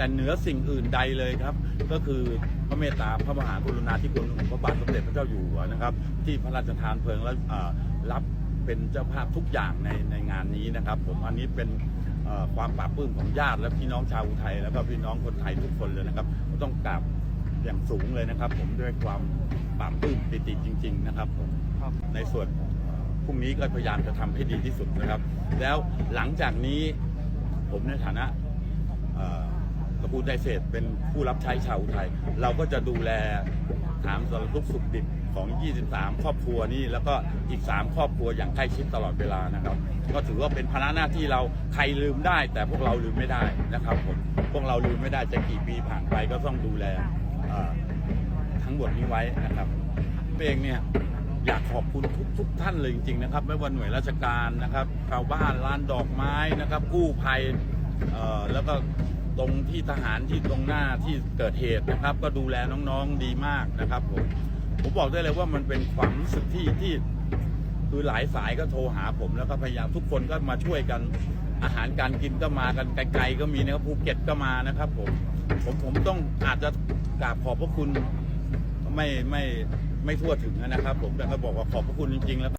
แต่เหนือสิ่งอื่นใดเลยครับ ก็คือพระเมตตาพระมหากรุณาธิคุณของพระบาทสมเด็จพระเจ้าอยู่หัวนะครับ ที่พระราชทานเพลิงและเอ่อรับเป็นเจ้าภาพทุกอย่างในในงานนี้นะครับ ผมอันนี้เป็นเอ่อความปราบปลื้มของญาติและพี่น้องชาวอุทัยแล้วก็พี่น้องคนไทยทุกคนเลยนะครับก็ต้องกราบอย่างสูงเลยนะครับ ผมด้วยความปราบปลื้มปิติจริง ๆ นะครับผมครับในส่วนพรุ่งนี้ก็พยายามจะทำให้ดีที่สุดนะครับ แล้วหลังจากนี้ผมในฐานะเอ่อตระ กูลไดเศษเป็นผู้รับใช้ชาวอุทัยเราก็จะดูแลถามสารทุกข์สุขดิบของ 23 ครอบครัวนี้แล้วก็อีก 3 ครอบครัวอย่างใกล้ชิดตลอดเวลานะครับ ก็ถือว่าเป็นภาระหน้าที่เราใครลืมได้ แต่พวกเราลืมไม่ได้นะครับผมพวกเราลืมไม่ได้จะกี่ปีผ่านไปก็ต้องดูแลทั้งหมดนี้ไว้นะครับเองเนี่ยอยากขอบคุณทุกทุกท่านเลยจริงๆนะครับ ไม่ว่าหน่วยราชการนะครับชาวบ้านร้านดอกไม้นะครับกู้ภัยแล้วก็ ตรงที่ทหารที่ตรงหน้าที่เกิดเหตุนะครับ ก็ดูแลน้องๆดีมากนะครับผมผมบอกได้เลยว่ามันเป็นความรู้สึกที่ที่คือหลายสายก็โทรหาผมแล้วก็พยายามทุกคนก็มาช่วยกันอาหารการกินก็มากันไกลๆก็มีนะครับภูเก็ตก็มานะครับผมผมผมต้องอาจจะกราบขอบพระคุณไม่ไม่ไม่ทั่วถึงนะครับ ผมแต่ก็บอกว่าขอบพระคุณจริงๆแล้ว